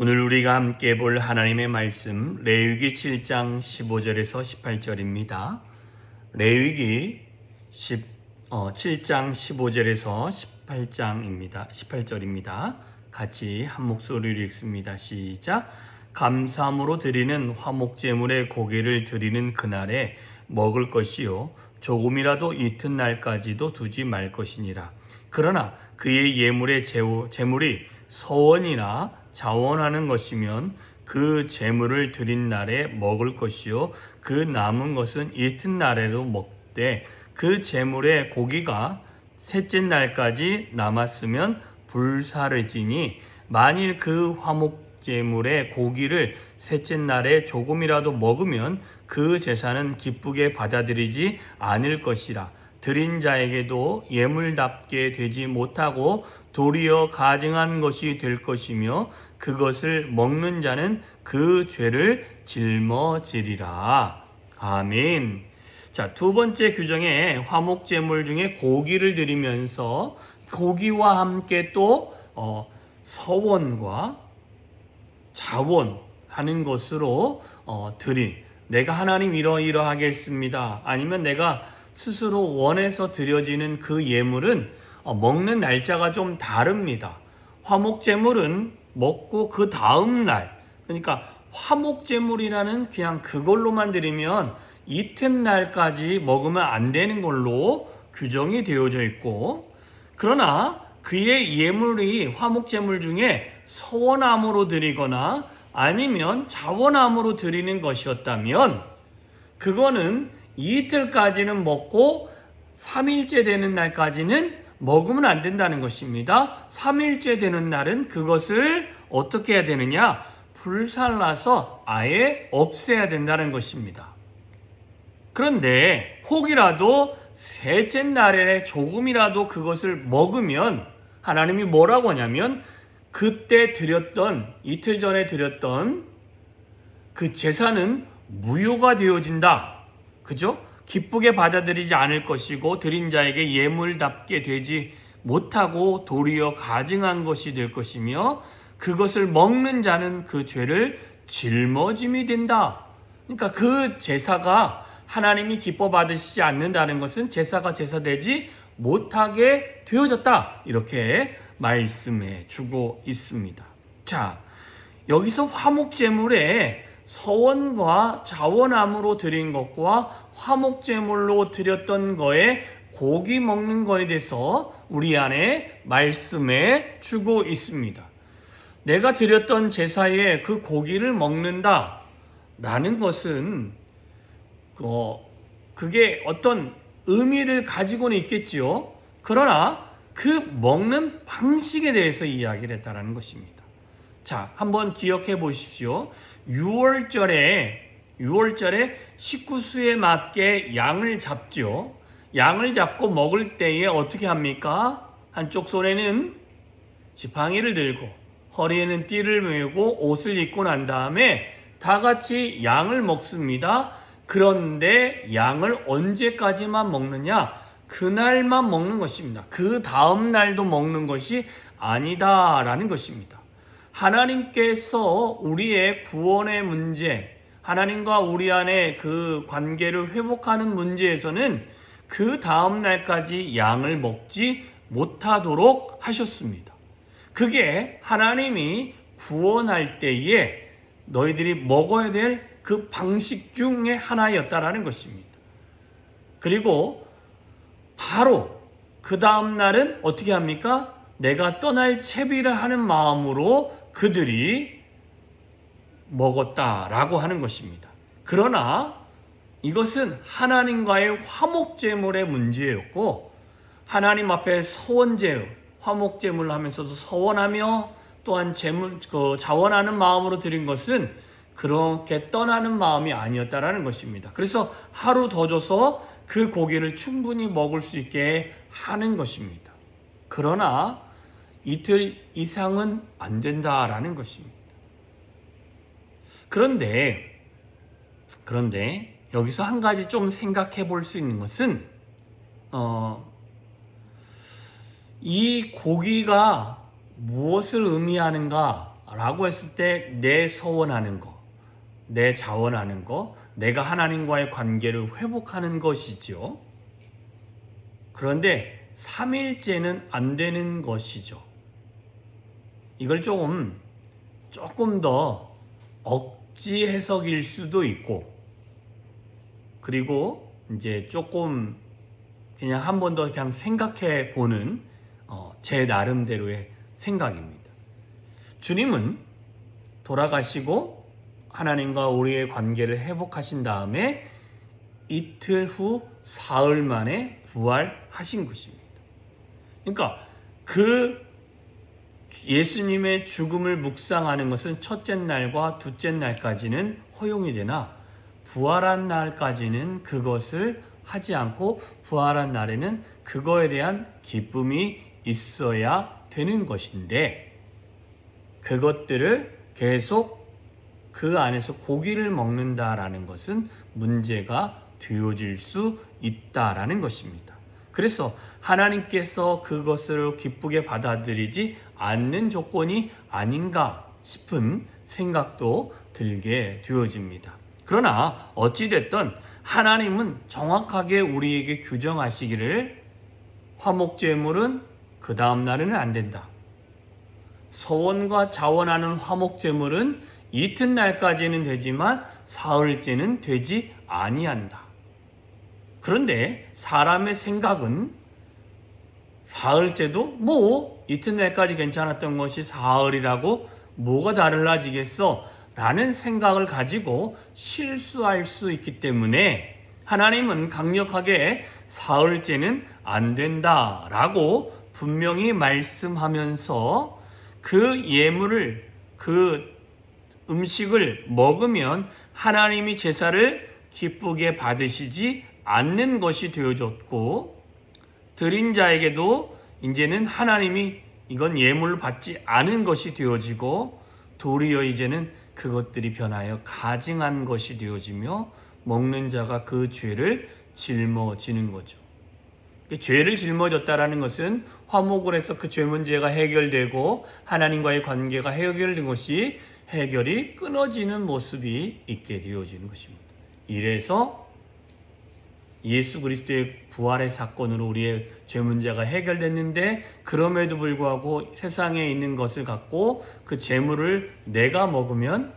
오늘 우리가 함께 볼 하나님의 말씀 레위기 7장 15절에서 18절입니다. 레위기 10, 어, 7장 15절에서 18장입니다. 18절입니다. 같이 한 목소리로 읽습니다. 시작. 감사함으로 드리는 화목제물의 고기를 드리는 그날에 먹을 것이요 조금이라도 이튿날까지도 두지 말 것이니라. 그러나 그의 예물의 제물이 서원이나 자원하는 것이면 그 제물을 드린 날에 먹을 것이요. 그 남은 것은 이튿날에도 먹되 그 제물의 고기가 셋째 날까지 남았으면 불사를 지니 만일 그 화목 제물의 고기를 셋째 날에 조금이라도 먹으면 그 제사는 기쁘게 받아들이지 않을 것이라 드린 자에게도 예물답게 되지 못하고 도리어 가증한 것이 될 것이며 그것을 먹는 자는 그 죄를 짊어지리라. 아멘. 자, 두 번째 규정에 화목 제물 중에 고기를 드리면서 고기와 함께 또 어, 서원과 자원 하는 것으로 어, 드리. 내가 하나님 이러이러하겠습니다. 아니면 내가 스스로 원해서 드려지는 그 예물은 어, 먹는 날짜가 좀 다릅니다. 화목제물은 먹고 그 다음 날, 그러니까 화목제물이라는 그냥 그걸로만 드리면 이튿날까지 먹으면 안 되는 걸로 규정이 되어져 있고, 그러나 그의 예물이 화목제물 중에 서원함으로 드리거나 아니면 자원함으로 드리는 것이었다면, 그거는 이틀까지는 먹고 3일째 되는 날까지는 먹으면 안 된다는 것입니다. 3일째 되는 날은 그것을 어떻게 해야 되느냐? 불살라서 아예 없애야 된다는 것입니다. 그런데 혹이라도 셋째 날에 조금이라도 그것을 먹으면 하나님이 뭐라고 하냐면 그때 드렸던 이틀 전에 드렸던 그 제사는 무효가 되어진다. 그죠? 기쁘게 받아들이지 않을 것이고 드린 자에게 예물답게 되지 못하고 도리어 가증한 것이 될 것이며 그것을 먹는 자는 그 죄를 짊어짐이 된다. 그러니까 그 제사가 하나님이 기뻐 받으시지 않는다는 것은 제사가 제사되지 못하게 되어졌다. 이렇게 말씀해 주고 있습니다. 자, 여기서 화목제물에 서원과 자원함으로 드린 것과 화목제물로 드렸던 거에 고기 먹는 거에 대해서 우리 안에 말씀해 주고 있습니다. 내가 드렸던 제사에 그 고기를 먹는다 라는 것은 어, 그게 어떤 의미를 가지고는 있겠지요. 그러나 그 먹는 방식에 대해서 이야기를 했다라는 것입니다. 자, 한번 기억해 보십시오. 6월절에 6월절에 식구수에 맞게 양을 잡죠. 양을 잡고 먹을 때에 어떻게 합니까? 한쪽 손에는 지팡이를 들고 허리에는 띠를 메고 옷을 입고 난 다음에 다 같이 양을 먹습니다. 그런데 양을 언제까지만 먹느냐? 그날만 먹는 것입니다. 그 다음 날도 먹는 것이 아니다라는 것입니다. 하나님께서 우리의 구원의 문제, 하나님과 우리 안에 그 관계를 회복하는 문제에서는 그 다음 날까지 양을 먹지 못하도록 하셨습니다. 그게 하나님이 구원할 때에 너희들이 먹어야 될 그 방식 중에 하나였다라는 것입니다. 그리고 바로 그 다음 날은 어떻게 합니까? 내가 떠날 채비를 하는 마음으로 그들이 먹었다라고 하는 것입니다. 그러나 이것은 하나님과의 화목제물의 문제였고 하나님 앞에 서원제, 화목제물을 하면서도 서원하며 또한 제물, 그 자원하는 마음으로 드린 것은 그렇게 떠나는 마음이 아니었다라는 것입니다. 그래서 하루 더 줘서 그 고기를 충분히 먹을 수 있게 하는 것입니다. 그러나 이틀 이상은 안 된다라는 것입니다. 그런데 그런데 여기서 한 가지 좀 생각해 볼 수 있는 것은 어, 이 고기가 무엇을 의미하는가 라고 했을 때 내 서원하는 거, 내 자원하는 거, 내가 하나님과의 관계를 회복하는 것이지요. 그런데 3일째는 안 되는 것이죠. 이걸 조금 조금 더 억지 해석일 수도 있고 그리고 이제 조금 그냥 한 번 더 그냥 생각해 보는 어, 제 나름대로의 생각입니다. 주님은 돌아가시고 하나님과 우리의 관계를 회복하신 다음에 이틀 후 사흘 만에 부활하신 것입니다. 그러니까 그 예수님의 죽음을 묵상하는 것은 첫째 날과 둘째 날까지는 허용이 되나 부활한 날까지는 그것을 하지 않고 부활한 날에는 그거에 대한 기쁨이 있어야 되는 것인데 그것들을 계속 그 안에서 고기를 먹는다라는 것은 문제가 되어질 수 있다라는 것입니다. 그래서 하나님께서 그것을 기쁘게 받아들이지 않는 조건이 아닌가 싶은 생각도 들게 되어집니다. 그러나 어찌됐든 하나님은 정확하게 우리에게 규정하시기를 화목제물은 그 다음 날에는 안 된다. 서원과 자원하는 화목제물은 이튿날까지는 되지만 사흘째는 되지 아니한다. 그런데 사람의 생각은 사흘째도 뭐 이튿날까지 괜찮았던 것이 사흘이라고 뭐가 달라지겠어? 라는 생각을 가지고 실수할 수 있기 때문에 하나님은 강력하게 사흘째는 안 된다 라고 분명히 말씀하면서 그 예물을 그 음식을 먹으면 하나님이 제사를 기쁘게 받으시지 않는 것이 되어졌고 드린 자에게도 이제는 하나님이 이건 예물을 받지 않은 것이 되어지고 도리어 이제는 그것들이 변하여 가증한 것이 되어지며 먹는 자가 그 죄를 짊어지는 거죠. 그 죄를 짊어졌다라는 것은 화목을 해서 그 죄 문제가 해결되고 하나님과의 관계가 해결된 것이 해결이 끊어지는 모습이 있게 되어지는 것입니다. 이래서 예수 그리스도의 부활의 사건으로 우리의 죄 문제가 해결됐는데 그럼에도 불구하고 세상에 있는 것을 갖고 그 재물을 내가 먹으면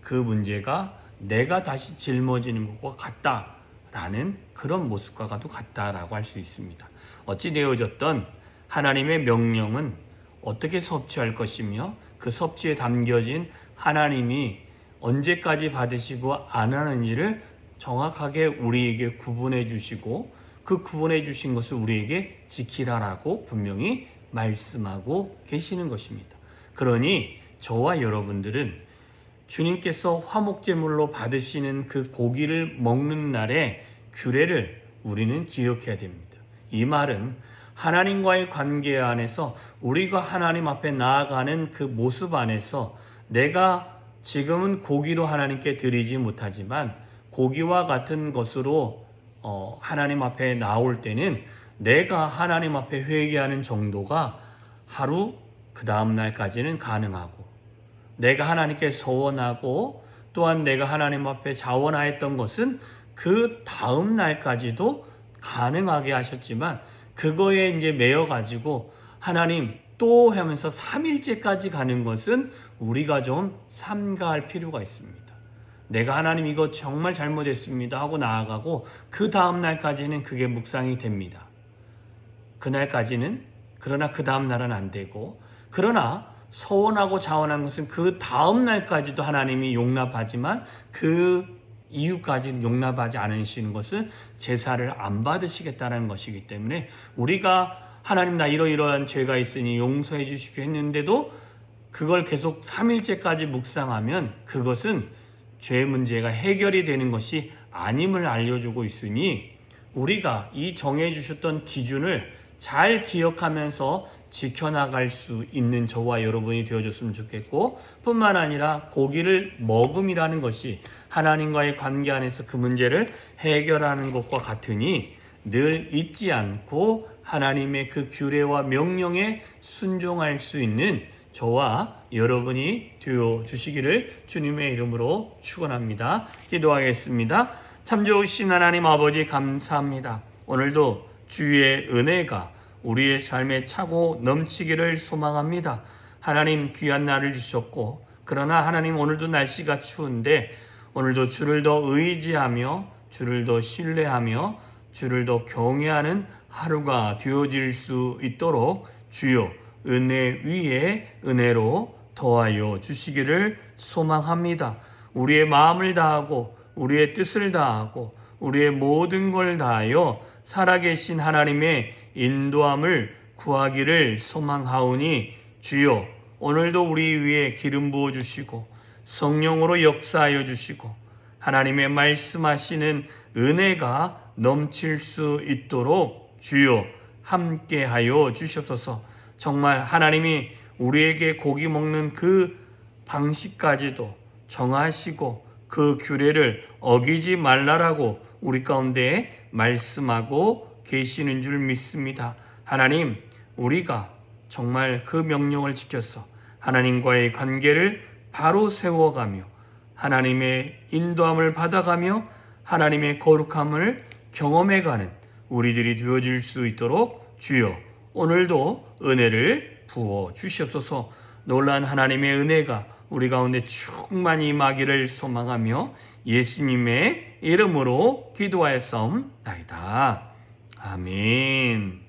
그 문제가 내가 다시 짊어지는 것과 같다라는 그런 모습과도 같다라고 할 수 있습니다. 어찌 되어졌던 하나님의 명령은 어떻게 섭취할 것이며 그 섭취에 담겨진 하나님이 언제까지 받으시고 안 하는 일을 정확하게 우리에게 구분해 주시고 그 구분해 주신 것을 우리에게 지키라라고 분명히 말씀하고 계시는 것입니다. 그러니 저와 여러분들은 주님께서 화목제물로 받으시는 그 고기를 먹는 날의 규례를 우리는 기억해야 됩니다. 이 말은 하나님과의 관계 안에서 우리가 하나님 앞에 나아가는 그 모습 안에서 내가 지금은 고기로 하나님께 드리지 못하지만 고기와 같은 것으로 어, 하나님 앞에 나올 때는 내가 하나님 앞에 회개하는 정도가 하루 그 다음 날까지는 가능하고 내가 하나님께 서원하고 또한 내가 하나님 앞에 자원하였던 것은 그 다음 날까지도 가능하게 하셨지만 그거에 이제 매여 가지고 하나님 또 하면서 3일째까지 가는 것은 우리가 좀 삼가할 필요가 있습니다. 내가 하나님 이거 정말 잘못했습니다 하고 나아가고 그 다음 날까지는 그게 묵상이 됩니다. 그날까지는 그러나 그 다음 날은 안 되고 그러나 서원하고 자원한 것은 그 다음 날까지도 하나님이 용납하지만 그 이후까지는 용납하지 않으시는 것은 제사를 안 받으시겠다는 것이기 때문에 우리가 하나님 나 이러이러한 죄가 있으니 용서해 주십시오 했는데도 그걸 계속 3일째까지 묵상하면 그것은 죄 문제가 해결이 되는 것이 아님을 알려주고 있으니 우리가 이 정해 주셨던 기준을 잘 기억하면서 지켜나갈 수 있는 저와 여러분이 되어줬으면 좋겠고 뿐만 아니라 고기를 먹음이라는 것이 하나님과의 관계 안에서 그 문제를 해결하는 것과 같으니 늘 잊지 않고 하나님의 그 규례와 명령에 순종할 수 있는 저와 여러분이 되어 주시기를 주님의 이름으로 축원합니다. 기도하겠습니다. 참 좋으신 하나님 아버지 감사합니다. 오늘도 주의 은혜가 우리의 삶에 차고 넘치기를 소망합니다. 하나님 귀한 날을 주셨고 그러나 하나님 오늘도 날씨가 추운데 오늘도 주를 더 의지하며 주를 더 신뢰하며 주를 더 경외하는 하루가 되어질 수 있도록 주여 은혜 위에 은혜로 더하여 주시기를 소망합니다. 우리의 마음을 다하고 우리의 뜻을 다하고 우리의 모든 걸 다하여 살아계신 하나님의 인도함을 구하기를 소망하오니 주여 오늘도 우리 위에 기름 부어 주시고 성령으로 역사하여 주시고 하나님의 말씀하시는 은혜가 넘칠 수 있도록 주여 함께하여 주시옵소서. 정말 하나님이 우리에게 고기 먹는 그 방식까지도 정하시고 그 규례를 어기지 말라라고 우리 가운데 말씀하고 계시는 줄 믿습니다. 하나님, 우리가 정말 그 명령을 지켜서 하나님과의 관계를 바로 세워가며 하나님의 인도함을 받아가며 하나님의 거룩함을 경험해가는 우리들이 되어질 수 있도록 주여 오늘도 은혜를 부어 주시옵소서 놀란 하나님의 은혜가 우리 가운데 충만히 임하기를 소망하며 예수님의 이름으로 기도하였사옵나이다. 아멘.